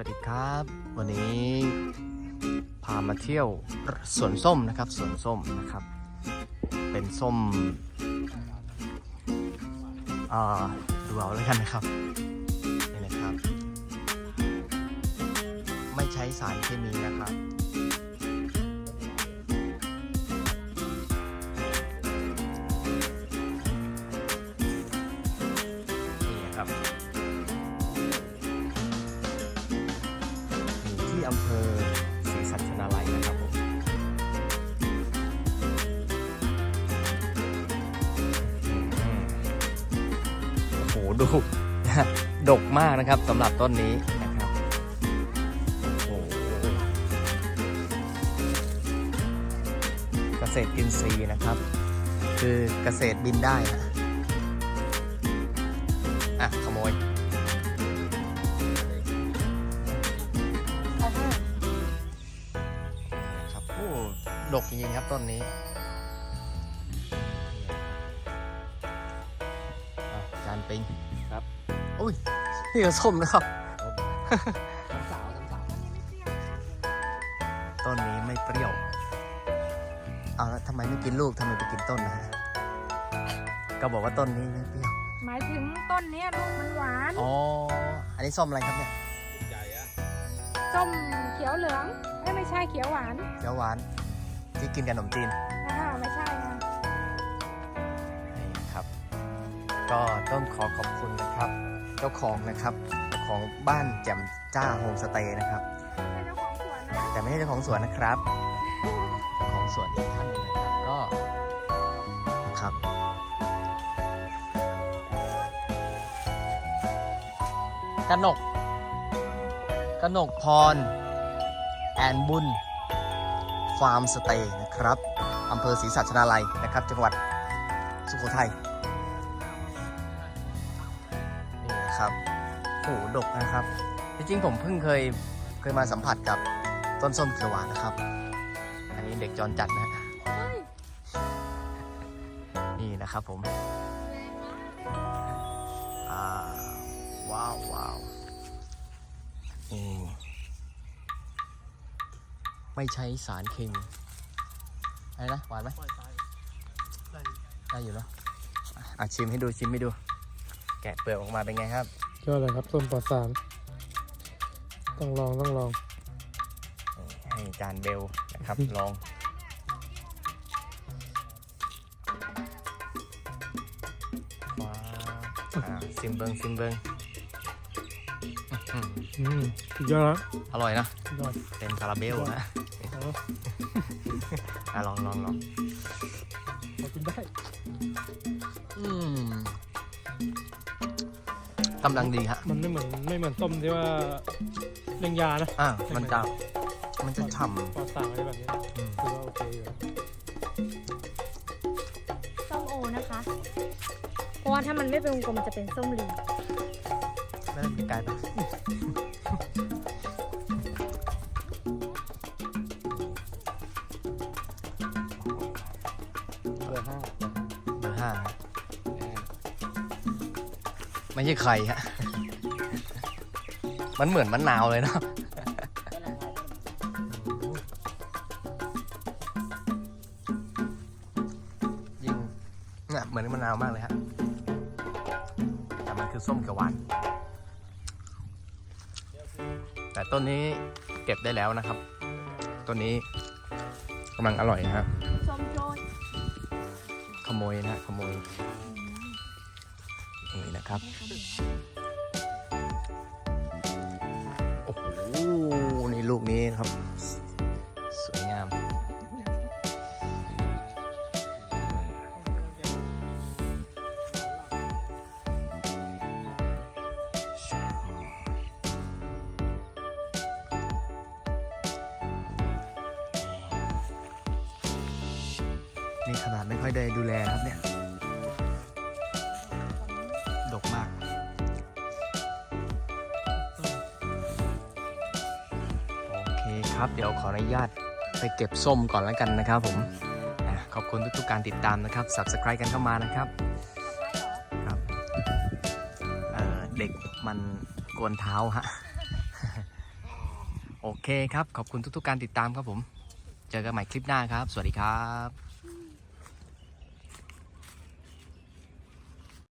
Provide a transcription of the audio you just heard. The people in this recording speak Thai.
วัสดีครับ วันนี้พามาเที่ยวสวนส้มนะครับสวนส้มนะครับ เป็นส้มอ่าดูเอาแล้วกันนะครับนี่นะครับ ไม่ใช้สารเคมีนะครับ อยู่ที่อำเภอศรีสัชนาลัยนะครับผมอืมโอ้โหดูดกมากนะครับสำหรับต้นนี้นะครับโอ้โหเกษตรอินทรีย์นะครับ คือเกษตรบินได้นะ ดกจริงๆครับต้นนี้อะจานปิงครับ อุ้ยนี่ก็ส้มนะครับสาวสาวต้นนี้ไม่เปรี้ยว เอาแล้วทำไมไม่กินลูกทำไมไปกินต้นนะฮะก็บอกว่าต้นนี้ไม่เปรี้ยว หมายถึงต้นเนี้ยลูกมันหวาน อ๋อ อันนี้ส้มอะไรครับเนี่ยใหญ่อะส้มเขียวเหลืองเอ้ยไม่ใช่เขียวหวาน เขียวหวาน ที่กินกับขนมจีนอ่าไม่ใช่ค่ะนี่ครับ ก็ต้องขอขอบคุณนะครับ เจ้าของนะครับเจ้าของบ้านแจ่มจ้าโฮมสเตย์นะครับ เป็นเจ้าของสวนนะแต่ไม่ใช่เจ้าของสวนนะครับเจ้าของสวนอีกท่านหนึงนะครับก็ครับ กนก กนกพร แอนบุญ ฟาร์มสเตย์นะครับอำเภอศรีสัชนาลัยนะครับ จังหวัดสุโขทัยนี่นะครับโอ้โหดกนะครับ จริงๆผมเพิ่งเคยเคยมาสัมผัสกับต้นส้มเขียวหวานนะครับ อันนี้เด็กจรจัดนะฮะเฮ้ยนี่นะครับผม ไม่ใช้สารเคมีอะไรนะหวานไหมได้อยู่เนาะอะอะชิมให้ดูชิมให้ดู แกะเปลือกออกมาเป็นไงครับ ยอดเลยครับส้มปลอดสารต้องลองต้องลอง ให้จานเบลนะครับ ลองว้าวอ่าซิมเบิงซิมเบิงอื้อหืออืมสุดยอดแล้วอร่อยนะสุดยอด เต็มคาราเบลนะเอาอะลองลองลองพอกินได้อืมกำลังดีฮะมันไม่เหมือนไม่เหมือนส้มที่ว่าเลี้ยงยานะอ่ามันจะมันจะฉ่ปลอดสารอะไรแบบนี้ำอืม คือว่าโอเคอยู่ส้มโอนะคะ เพราะว่าถ้ามันไม่เป็นวงกลมมันจะเป็นส้มเหลืองไม่ได้ไกลปะ อร์ห้าเบอร์ห้าฮะไม่ใช่ไข่ฮะ มันเหมือนมะนาวเลยเนาะยิ่งเนี่ยเหมือนมะนาวมากเลยฮะ แต่มันคือส้มเขียวหวาน แต่ต้นนี้เก็บได้แล้วนะครับ ต้นนี้กำลังอร่อยนะฮะส้มโจย ขโมยนะขโมยนี่นะครับโอ้โหนี่ลูกนี้นะครับ นี่ขนาดไม่ค่อยได้ดูแลครับเนี่ย ดกมาก โอเคครับเดี๋ยวขออนุญาตไปเก็บส้มก่อนแล้วกันนะครับผม ขอบคุณทุกๆการติดตามนะครับ subscribe กันเข้ามานะครับ ครับเเด็กมันกวนเท้าฮะ โอเคครับ ขอบคุณทุกๆการติดตามครับผม เจอกันใหม่คลิปหน้าครับ สวัสดีครับ